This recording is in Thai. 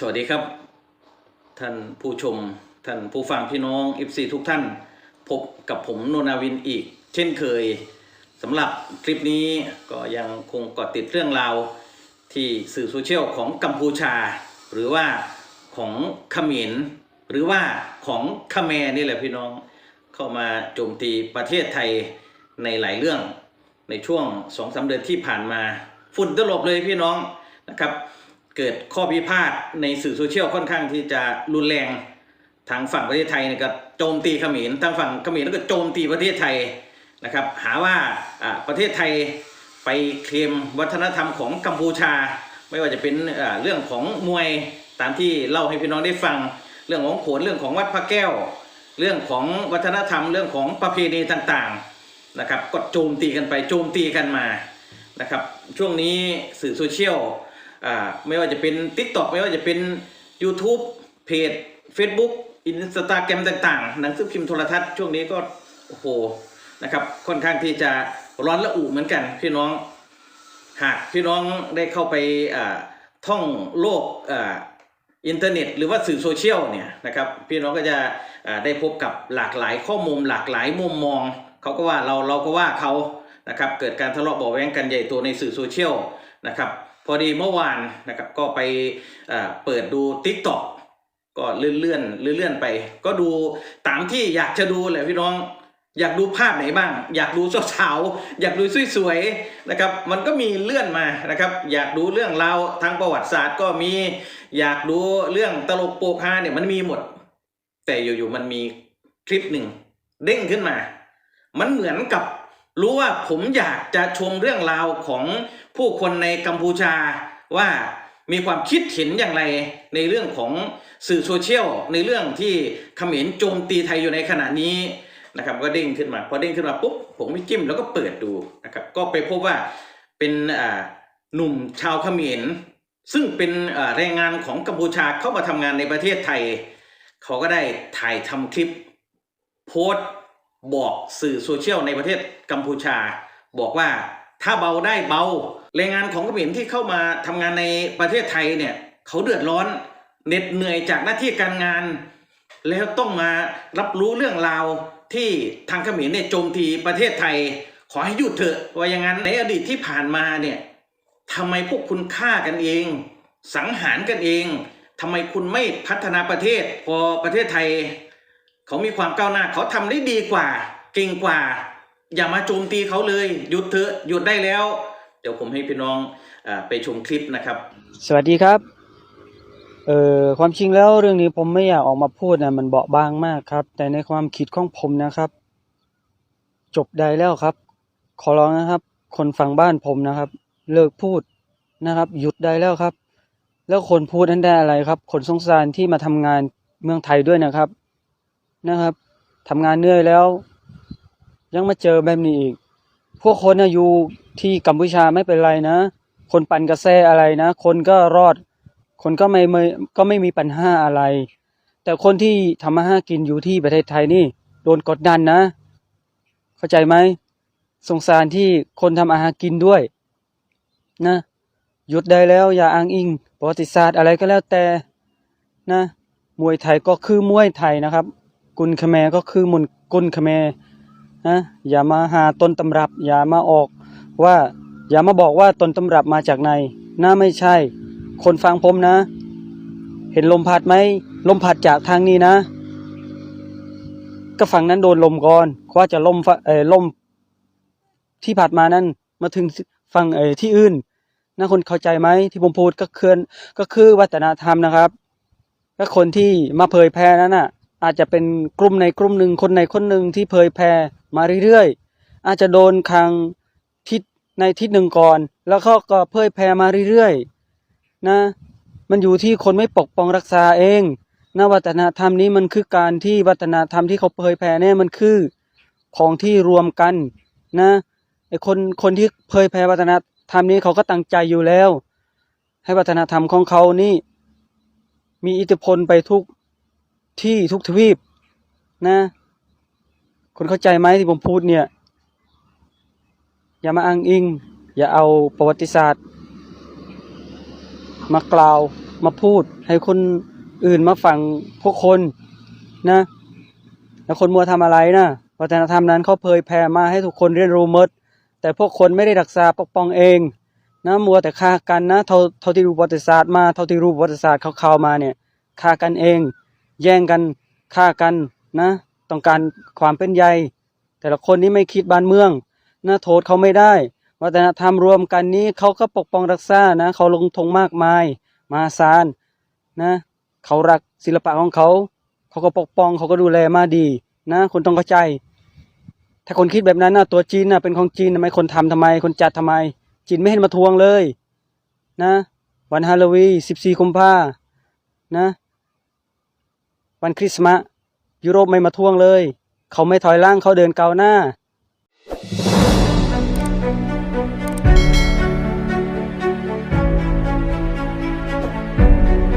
สวัสดีครับ ท่านผู้ชม ท่านผู้ฟังพี่น้อง FC ทุกท่าน พบกับผมโนนาวินอีก เช่นเคยสำหรับคลิปนี้ก็ยังคงเกาะติดเรื่องราวที่สื่อโซเชียลของกัมพูชา หรือว่าของเขมรหรือว่าของคาเขมนี่แหละพี่น้องเข้ามาโจมตีประเทศไทยในหลายเรื่องในช่วงสองสาเดือนที่ผ่านมา ฝุ่นตลบเลยพี่น้องนะครับ เกิดข้อพิพาทในสื่อโซเชียลค่อนข้างที่จะรุนแรงทางฝั่งประเทศไทยเนี่ยก็โจมตีเขมรทางฝั่งเขมรก็โจมตีประเทศไทยนะครับ หาว่าอ่าประเทศไทยไปเคลมวัฒนธรรมของกัมพูชา ไม่ว่าจะเป็นอ่าเรื่องของมวยตามที่เล่าให้พี่น้องได้ฟัง เรื่องของโขนเรื่องของวัดพระแก้ว เรื่องของวัฒนธรรมเรื่องของประเพณีต่างๆนะครับก็โจมตีกันไปโจมตีกันมานะครับช่วงนี้สื่อโซเชียล อ่าไม่ว่าจะเป็น TikTok ไม่ว่าจะเป็น YouTube เพจ Facebook อินสตาแกรมต่างๆ หนังสือพิมพ์โทรทัศน์ช่วงนี้ก็ โอ้โหนะครับค่อนข้างที่จะร้อนระอุเหมือนกัน พี่น้องหากพี่น้องได้เข้าไปอ่าท่องโลกอ่าอินเทอร์เน็ต หรือว่าสื่อโซเชียลเนี่ยนะครับพี่น้องก็จะอ่าได้พบกับหลากหลายข้อมูลหลากหลายมุมมองเขาก็ว่าเราเราก็ว่าเขานะครับเกิดการทะเลาะเบาะแว้งกันใหญ่โตในสื่อโซเชียลนะครับ พอดีเมื่อวานนะครับก็ไปเปิดดู TikTok ก็เลื่อนเลื่อนเลื่อนไป ก็ดูตามที่อยากจะดูแหละพี่น้อง อยากดูภาพไหนบ้าง อยากดูสาวๆอยากดูสวยๆนะครับ มันก็มีเลื่อนมานะครับ อยากดูเรื่องราวทางประวัติศาสตร์ก็มีอยากดูเรื่องตลกโปกฮาเนี่ยมันมีหมด แต่อยู่ๆมันมีคลิปหนึ่งเด้งขึ้นมา มันเหมือนกับรู้ว่าผมอยากจะชมเรื่องราวของ ผู้คนในกัมพูชาว่ามีความคิดเห็นอย่างไรในเรื่องของสื่อโซเชียลในเรื่องที่เขมรโจมตีไทยอยู่ในขณะนี้นะครับก็เด้งขึ้นมาพอเด้งขึ้นมาปุ๊บผมไปจิ้มแล้วก็เปิดดูนะครับก็ไปพบว่าเป็นอ่าหนุ่มชาวเขมรซึ่งเป็นแรงงานของกัมพูชาเข้ามาทำงานในประเทศไทย เขาก็ได้ถ่ายทำคลิปโพสต์บอกสื่อโซเชียลในประเทศกัมพูชา บอกว่า ถ้าเบาได้เบาแรงงานของเขมรที่เข้ามาทำงานในประเทศไทยเนี่ยเขาเดือดร้อนเหน็ดเหนื่อยจากหน้าที่การงาน แล้วต้องมารับรู้เรื่องราวที่ทางเขมรเนี่ยโจมตีประเทศไทย ขอให้หยุดเถอะว่าอย่างนั้นในอดีตที่ผ่านมาเนี่ยทำไมพวกคุณฆ่ากันเอง สังหารกันเองทำไมคุณไม่พัฒนาประเทศ พอประเทศไทย เขามีความก้าวหน้าเขาทำได้ดีกว่า เก่งกว่า อย่ามาโจมตีเขาเลย หยุดเถอะหยุดได้แล้ว เดี๋ยวผมให้พี่น้องอไปชมคลิปนะครับ สวัสดีครับเอ่อความจริงแล้วเรื่องนี้ผมไม่อยากออกมาพูดนะมันเบาบางมากครับ แต่ในความคิดของผมนะครับ จบได้แล้วครับ ขอร้องนะครับ คนฟังบ้านผมนะครับ เลิกพูดนะครับ หยุดได้แล้วครับ แล้วคนพูดนั้นได้อะไรครับ คนสงสารที่มาทำงานเมืองไทยด้วยนะครับนะครับทำงานเหนื่อยแล้ว ยังมาเจอแบบนี้อีก พวกคนนะอยู่ที่กัมพูชาไม่เป็นไรนะ คนปั่นกระแสอะไรนะ คนก็รอด คนก็ไม่ไม่ก็ไม่มีปัญหาอะไร แต่คนที่ทำมาหากินอยู่ที่ประเทศไทยนี่ โดนกดดันนะ เข้าใจไหมสงสารที่คนทำอาหารกินด้วย นะ หยุดได้แล้วอย่าอ้างอิงประวัติศาสตร์อะไรก็แล้วแต่นะมวยไทยก็คือมวยไทยนะครับ กุนคแมก็คือมุนกุนคแม นะอย่ามาหาต้นตำรับ อย่ามาออกว่า อย่ามาบอกว่าต้นตำรับมาจากไหนน่าไม่ใช่ คนฟังผมนะ เห็นลมพัดไหมลมพัดจากทางนี้นะ ก็ฝั่งนั้นโดนลมก่อนกว่าจะลมฟะเออลมที่ผัดมานั้นมาถึงฝั่งเออที่อื่นนะคนเข้าใจไหมที่ผมพูดก็คือก็คือวัฒนธรรมนะครับก็คนที่มาเผยแพร่นั้นน่ะ อาจจะเป็นกลุ่มในกลุ่มหนึ่งคนในคนหนึ่งที่เผยแพร่มาเรื่อยๆ อาจจะโดนคางทิศในทิศหนึ่งก่อน แล้วเขาก็เผยแพร่มาเรื่อยๆ นะ มันอยู่ที่คนไม่ปกป้องรักษาเองนะวัฒนธรรมนี้มันคือการที่วัฒนธรรมที่เขาเผยแพร่เนี่ยมันคือของที่รวมกันนะไอคนคนที่เผยแพร่วัฒนธรรมนี้เขาก็ตั้งใจอยู่แล้ว ให้วัฒนธรรมของเขานี่มีอิทธิพลไปทุก ที่ทุกทวีปนะคนเข้าใจไหมที่ผมพูดเนี่ย อย่ามาอ้างอิง อย่าเอาประวัติศาสตร์ มากล่าวมาพูด ให้คนอื่นมาฟังพวกคนนะ แล้วคนมัวทำอะไรนะวัฒนธรรมนั้นเขาเผยแผ่มาให้ทุกคนเรียนรู้มด แต่พวกคนไม่ได้รักษาปกป้องเองนะมัวแต่ฆ่ากันนะเท่าเท่าที่รู้ประวัติศาสตร์มาเท่าที่รู้ประวัติศาสตร์เขาเข้าๆมาเนี่ยฆ่ากันเอง แย่งกันฆ่ากันนะ ต้องการความเป็นใหญ่ แต่ละคนนี่ไม่คิดบ้านเมืองนะโทษเขาไม่ได้ วัฒนธรรมรวมกันนี้เขาก็ปกป้องรักษานะ เขาลงทงมากมาย มาศาลนะเขารักศิลปะของเขา เขาก็ปกป้องเขาก็ดูแลมาดีนะคุณต้องเข้าใจ ถ้าคนคิดแบบนั้นนะตัวจีนนะเป็นของจีนทำไมคนทำทำไม คนจัดทำไม จีนไม่เห็นมาทวงเลย นะ วันฮาโลวีน14กุมภานะ วันคริสต์มาสยุโรปไม่มาทวงเลย เขาไม่ถอยล่างเขาเดินก้าวหน้า